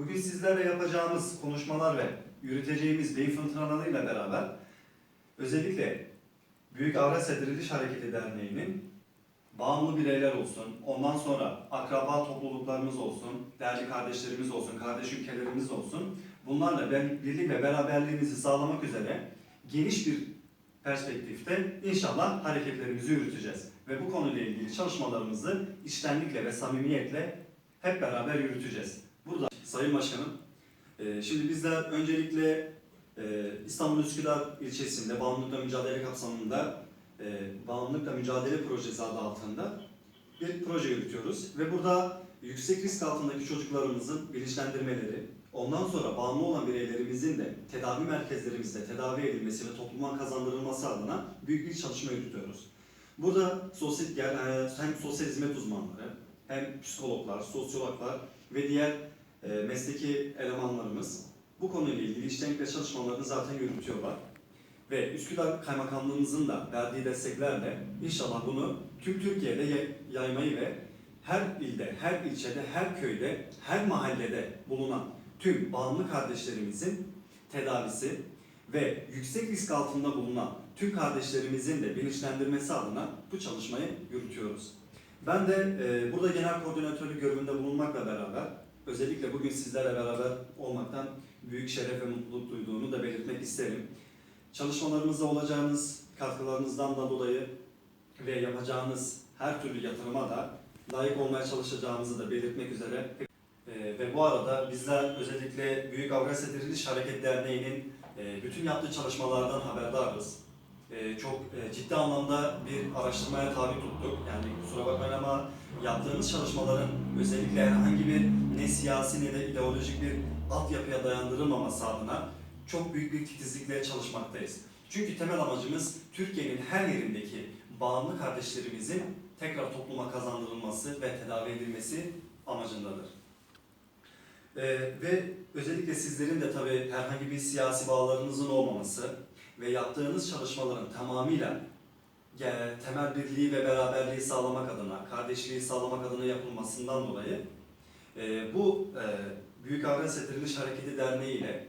Bugün sizlerle yapacağımız konuşmalar ve yürüteceğimiz beyin fırtınalarıyla beraber özellikle Büyük Avrasya Diriliş Hareketi Derneği'nin bağımlı bireyler olsun, ondan sonra akraba topluluklarımız olsun, değerli kardeşlerimiz olsun, kardeş ülkelerimiz olsun, bunlarla birlik ve beraberliğimizi sağlamak üzere geniş bir perspektifte inşallah hareketlerimizi yürüteceğiz. Ve bu konuyla ilgili çalışmalarımızı içtenlikle ve samimiyetle hep beraber yürüteceğiz. Sayın Başkanım, e, şimdi bizler öncelikle e, İstanbul Üsküdar ilçesinde bağımlılıkla mücadele kapsamında e, Bağımlılıkla Mücadele Projesi adı altında bir proje yürütüyoruz. Ve burada yüksek risk altındaki çocuklarımızın bilinçlendirmeleri, ondan sonra bağımlı olan bireylerimizin de tedavi merkezlerimizde tedavi edilmesi ve topluma kazandırılması adına büyük bir çalışma yürütüyoruz. Burada sosyal, hem sosyal hizmet uzmanları, hem psikologlar, sosyologlar ve diğer mesleki elemanlarımız bu konuyla ilgili içtenlikle çalışmalarını zaten yürütüyorlar. Ve Üsküdar Kaymakamlığımızın da verdiği desteklerle inşallah bunu tüm Türkiye'de yay- yaymayı ve her ilde, her ilçede, her köyde, her mahallede bulunan tüm bağımlı kardeşlerimizin tedavisi ve yüksek risk altında bulunan tüm kardeşlerimizin de bilinçlendirmesi adına bu çalışmayı yürütüyoruz. Ben de e, burada genel koordinatörlük görevinde bulunmakla beraber özellikle bugün sizlerle beraber olmaktan büyük şeref ve mutluluk duyduğumu da belirtmek isterim. Çalışmalarımızda olacağınız katkılarınızdan da dolayı ve yapacağınız her türlü yatırıma da layık olmaya çalışacağımızı da belirtmek üzere e, ve bu arada bizler özellikle Büyük Avrasya Diriliş Hareket Derneği'nin e, bütün yaptığı çalışmalardan haberdarız. E, çok e, ciddi anlamda bir araştırmaya tabi tuttuk. Yani kusura bakmayın ama yaptığımız çalışmaların özellikle herhangi bir ne siyasi ne de ideolojik bir altyapıya dayandırılmaması adına çok büyük bir titizlikle çalışmaktayız. Çünkü temel amacımız Türkiye'nin her yerindeki bağımlı kardeşlerimizin tekrar topluma kazandırılması ve tedavi edilmesi amacındadır. Ee, ve özellikle sizlerin de tabii herhangi bir siyasi bağlarınızın olmaması ve yaptığınız çalışmaların tamamıyla temel birliği ve beraberliği sağlamak adına, kardeşliği sağlamak adına yapılmasından dolayı e, bu e, Büyük Avrasya Diriliş Hareketi Derneği ile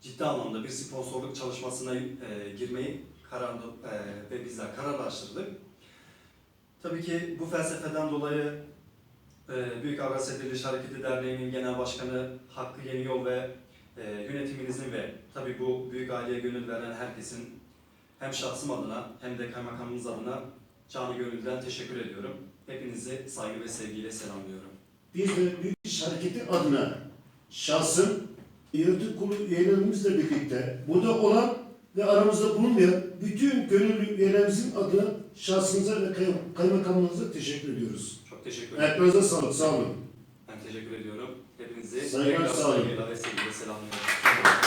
ciddi anlamda bir sponsorluk çalışmasına e, girmeyi kararlı e, ve bizler kararlaştırdık. Tabii ki bu felsefeden dolayı Büyük Avrasya Diriliş Hareketi Derneği'nin Genel Başkanı Hakkı Yeni Yol ve e, yönetiminizin ve tabii bu büyük aileye gönül veren herkesin hem şahsım adına hem de kaymakamımız adına canı gönülden teşekkür ediyorum. Hepinizi saygı ve sevgiyle selamlıyorum. Biz de Büyük İş Hareketi adına şahsım, yönetim kurulu üyelerimizle birlikte burada olan ve aramızda bulunmayan bütün gönüllü üyelerimizin adına şahsınıza ve kay- kaymakamlığınıza teşekkür ediyoruz. Çok teşekkür ederim. Ayaklarınıza sağlık, sağ olun. Teşekkür ediyorum. Hepinizi Saygılar, sağ olun. sevgiyle selamlıyorum.